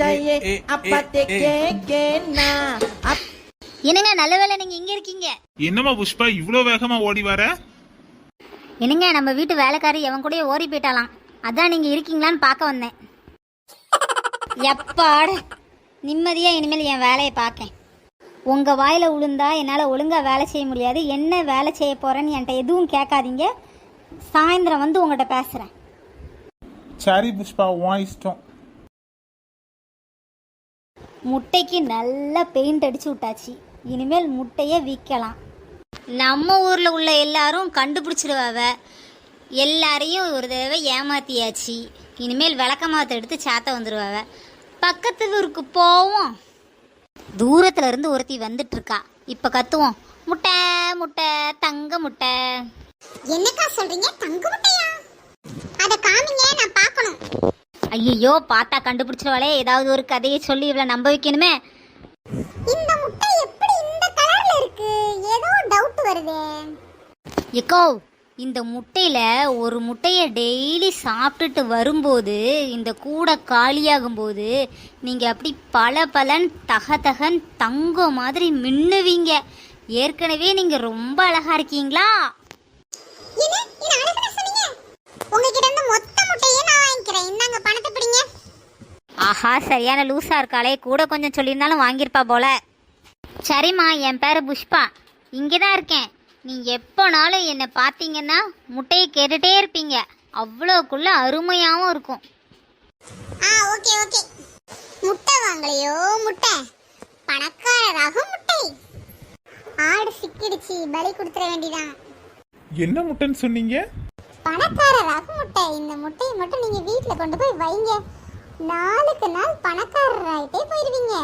அத்தையே அப்பத்தை கேக்கேனா என்னங்க நல்ல வேலை நீங்க இங்க இருக்கீங்க. என்னம்மா புஷ்பா இவ்வளோ வேகமா ஓடி வர? என்னங்க நம்ம வீட்டு வேலைக்காரி எவன் கூட ஓடி போயிட்டாலாம் அதான் நீங்க இருக்கீங்களான்னு பார்க்க வந்தேன். எப்பாடு. நிம்மதியா இனிமேல் என் வேலையை பார்க்கேன். உங்க வாயில உளுந்தா என்னால ஒழுங்கா வேலை செய்ய முடியாது. என்ன வேலை செய்ய போறேன்னு என்கிட்ட எதுவும் கேட்காதீங்க. சாயந்தரம் வந்து உங்கள்கிட்ட பேசுறேன். சரி புஷ்பா உன் இஷ்டம். முட்டைக்கு நல்லா பெயிண்ட் அடிச்சு விட்டாச்சு. இனிமேல் முட்டையை விற்கலாம் நம்ம ஊரில் உள்ள எல்லாரும் கண்டுபிடிச்சிடுவாவ எல்லாரையும் ஒரு தடவை ஏமாத்தியாச்சு. இனிமேல் விளக்கமாத்த எடுத்து சாத்த வந்துடுவாவ பக்கத்து ஊருக்கு போவோம். தூரத்துல இருந்து ஒருத்தி வந்துட்டு இருக்கா இப்ப கத்துவோம். முட்டை முட்டை தங்க முட்டை. என்னக்கா சொல்றீங்க? தங்க முட்டையா? அத காமிங்க நான் ஐயோ பார்த்தா கண்டுபிடிச்சிருவாளே. ஏதாவது ஒரு கதையை சொல்லி இவளை நம்ப வைக்கணுமே. இந்த முட்டை எப்படி இந்த கலர்ல இருக்கு? ஏதோ டவுட் வருதே. எக்கோ இந்த முட்டையில ஒரு முட்டையை டெய்லி சாப்பிட்டுட்டு வரும்போது இந்த கூடை காலியாகும் போது நீங்க அப்படி பல பலன் தக தகன் தங்கம் மாதிரி மின்னுவீங்க. ஏற்கனவே நீங்க ரொம்ப அழகா இருக்கீங்களா? உங்ககிட்ட இருந்து மொத்த வாங்கிக்கிறேன் இந்தாங்க பணத்தை பிடிங்க. ஆஹா சரியான லூசா இருக்காளே. கூட கொஞ்சம் சொல்லியிருந்தாலும் வாங்கியிருப்பா போல. சரிம்மா என் பேரு புஷ்பா. இங்கே தான் இருக்கேன். நீ எப்போனாலும் என்னை பார்த்தீங்கன்னா முட்டையை கேட்டுட்டே இருப்பீங்க. அவ்வளோக்குள்ள அருமையாகவும் இருக்கும். ஆ ஓகே ஓகே. முட்டை வாங்கலையோ முட்டை? பணக்கார ரக முட்டை. ஆடு சிக்கிடுச்சு பலி கொடுத்துட வேண்டியதான் என்ன முட்டைன்னு சொன்னீங்க? பணக்கார ரக முட்டை இந்த முட்டையை மட்டும் நீங்க வீட்ல கொண்டு போய் வைங்க. நாளுக்கு நாள் பணக்காரர் ஆயிட்டே போயிருவீங்க.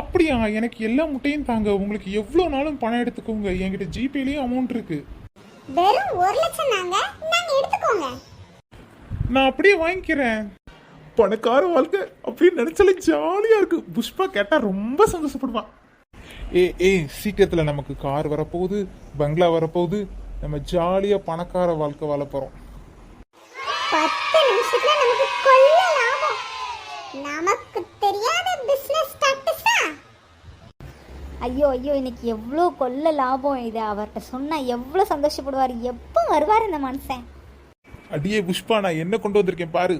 அப்படியா? எனக்கு எல்லா முட்டையும் தாங்க. உங்களுக்கு எவ்வளோ நாளும் பணம் எடுத்துக்கோங்க. என்கிட்ட ஜிபேலயும் அமௌண்ட் இருக்கு. வெறும் ஒரு லட்சம் தாங்க. நாங்க எடுத்துக்கோங்க. நான் அப்படியே வாங்கிக்கிறேன். பணக்கார வாழ்க்கை அப்படின்னு நினைச்சாலே ஜாலியா இருக்கு. புஷ்பா கேட்டா ரொம்ப சந்தோஷப்படுவான் ஏ ஏ சீக்கிரத்துல நமக்கு கார் வரப்போகுது பங்களா வரப்போகுது நம்ம ஜாலியா பணக்கார வாழ்க்கை வாழ போறோம். பத்து நிமிஷத்துல நமக்கு கொள்ள லாபம். நமக்கு தெரியாத பிசினஸ் டாக்டிஸா ஐயோ ஐயோ இன்னைக்கு எவ்வளோ கொள்ள லாபம் இது? அவர்கிட்ட சொன்னால் எவ்வளோ சந்தோஷப்படுவார்? எப்போ வருவார் இந்த மனுஷன்? அடியே புஷ்பா நான் என்ன கொண்டு வந்திருக்கேன் பாரு.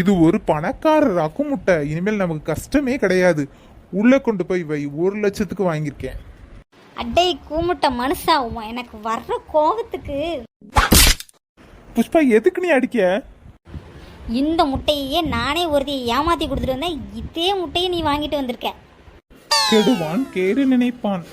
இது ஒரு பணக்கார ரகு முட்டை. இனிமேல் நமக்கு கஷ்டமே கிடையாது. உள்ள கொண்டு போய் வை ஒரு லட்சத்துக்கு வாங்கியிருக்கேன். அட்டை கூமுட்ட மனுஷா உன் எனக்கு வர்ற கோபத்துக்கு புஷ்பா எதுக்கு நீ அடிக்க இந்த முட்டையே நானே ஒருத்தையை ஏமாத்தி கொடுத்துட்டு வந்தேன். இதே முட்டையை நீ வாங்கிட்டு வந்திருக்க. கெடுவான் கேடு நினைப்பான்.